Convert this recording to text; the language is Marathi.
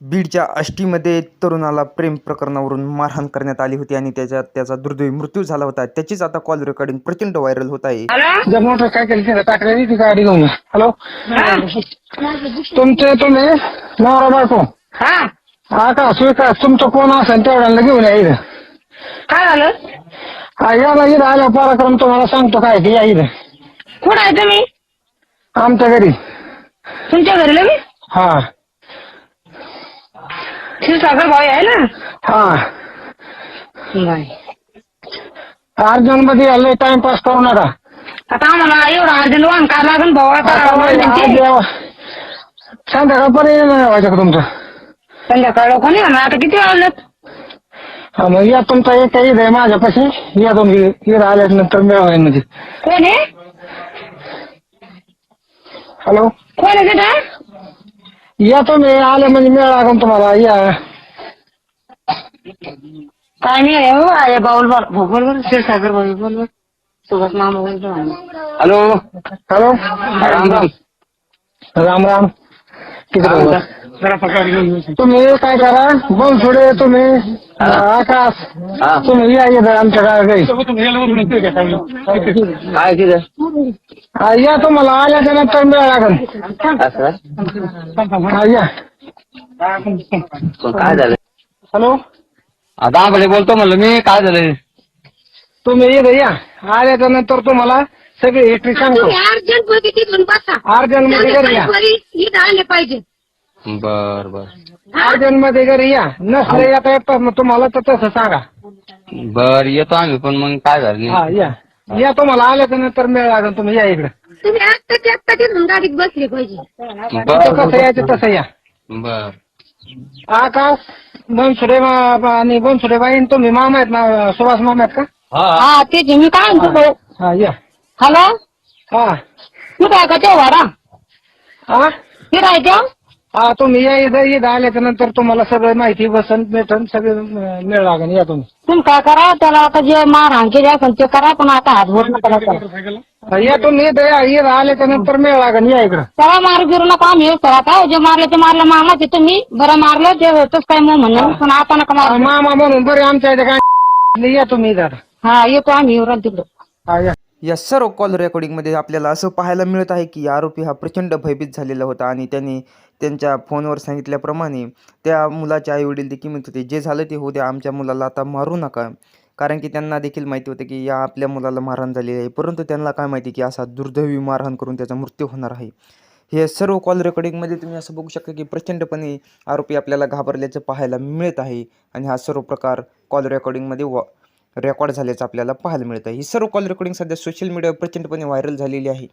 बीडच्या आष्टीमध्ये तरुणाला प्रेम प्रकरणावरून मारहाण करण्यात आली होती आणि त्याच्यात त्याचा दुर्दैवी मृत्यू झाला होता. त्याचीच आता कॉल रेकॉर्डिंग प्रचंड व्हायरल होत आहे. हॅलो? जर मोटर काय केली ती गाडी घेऊन. हॅलो? तुमचे तुम्ही? नवरा बायको? हा. हा का? स्वीकार तुमचं कोण असेल तेवढ्याला घेऊन या काय झालं? या ना इथं आल्या पराक्रम तुम्हाला सांगतो काय की या इथं. कुठं आहे तुम्ही? आमच्या घरी. तुमच्या घरी लगेच? हा. क्षीरसागर भाऊ आहे ना हा नाही अर्जंटमध्ये आले टाइमपास करू नका आता आम्हाला एवढं अर्जंट वाहन काय लागेल भाऊ आता संध्याकाळपर्यंत नाही व्हायचं का तुमचं संध्याकाळ लोक नाही ना आता किती वाजलेत हा मग या तुमचा एक ईद आहे माझ्यापाशी या तुम्ही ईद आल्यानंतर मिळवा म्हणजे कोण आहे हॅलो कोण आहे तिथं या तुम्ही आले म्हणजे मिळ लागून तुम्हाला? या. काय नाही आहे हो आहे बाऊल बोल हो, बोल बोल क्षीरसागर बोल बोल सुभाष मामा बोलतो हॅलो. हॅलो. राम राम. राम राम. किती तुम्ही काय करा? बनसोडे तुम्ही. आकाश तुम्ही या इथं आमच्या गावी. काय तिथं? हा, या तुम्हाला. आल्याच्यानंतर मिळ लागेल. असं हा या. मग काय झालं? हॅलो? आता भले बोलतो म्हणलं. मी काय झालं? तुम्ही इथं या. आल्याच्यानंतर तुम्हाला सगळी हिस्ट्री सांगतो. अर्जंटमध्ये तिथून बसा. अर्जंटमध्ये घरी या. इथं आले पाहिजे. बर बर. अर्जंटमध्ये घरी या. नसले येतात मग तुम्हाला तर तसं सांगा. बर येतो आम्ही पण मग काय झालं हा या. या तुम्हाला आल्याच्यानंतर मिळ लागेल तुम्ही या इकडे. तुम्ही आत्ताच्या आत्ता तिथून गाडीत बसले पाहिजे. कसं बर. यायचं तसं या. बर. आकाश बनसुडे मा- आणि बनसुडे बाई तुम्ही मामा आहेत ना सुभाष मामा आहेत का? हा. तेच मी काय म्हणतो भाऊ? हा या. हॅलो? हा. तू काय का तेव्हा वाडा? हा फिरायचं हा तुम्ही या इथं इथं आल्याच्यानंतर तुम्हाला सगळं माहिती बसन भेटन सगळं मिळ लागेल या तुम्ही. तुम्ही काय करा त्याला आता जे मारहाण केली असेल ते करा पण आता हात बोट नका त्याला. हा, या तुम्ही इथं या इथं आल्याच्यानंतर मिळ लागेल या इकडं. त्याला मार गिरू नका आम्ही येऊ करा. काय जे मारलं ते मारलं मामाचे तुम्ही? बरं मारलं ते होतच काय मग म्हणणं पण आता नका हा, मार मामा म्हणून बरे आमच्या इथे काय या तुम्ही इथं आता. हा येतो आम्ही येऊ राहू तिकडं. हा या. या सर्व कॉल रेकॉर्डिंगमध्ये आपल्याला असं पाहायला मिळत आहे की आरोपी हा प्रचंड भयभीत झालेला होता आणि त्यांनी त्यांच्या फोनवर सांगितल्याप्रमाणे त्या मुलाचे आईवडील देखील म्हणत होते जे झालं ते होऊ द्या आमच्या मुलाला आता मारू नका. कारण की त्यांना देखील माहिती होतं की या आपल्या मुलाला मारहाण झालेली आहे. परंतु त्यांना काय माहिती की असा दुर्दैवी मारहाण करून त्याचा मृत्यू होणार आहे. हे सर्व कॉल रेकॉर्डिंगमध्ये तुम्ही असं बघू शकता की प्रचंडपणे आरोपी आपल्याला घाबरल्याचं पाहायला मिळत आहे. आणि हा सर्व प्रकार कॉल रेकॉर्डिंगमध्ये व रेकॉर्ड झाल्याचं आपल्याला पाहायला मिळतं. ही सर्व कॉल रेकॉर्डिंग सध्या सोशल मीडियावर प्रचंडपणे व्हायरल झालेली आहे.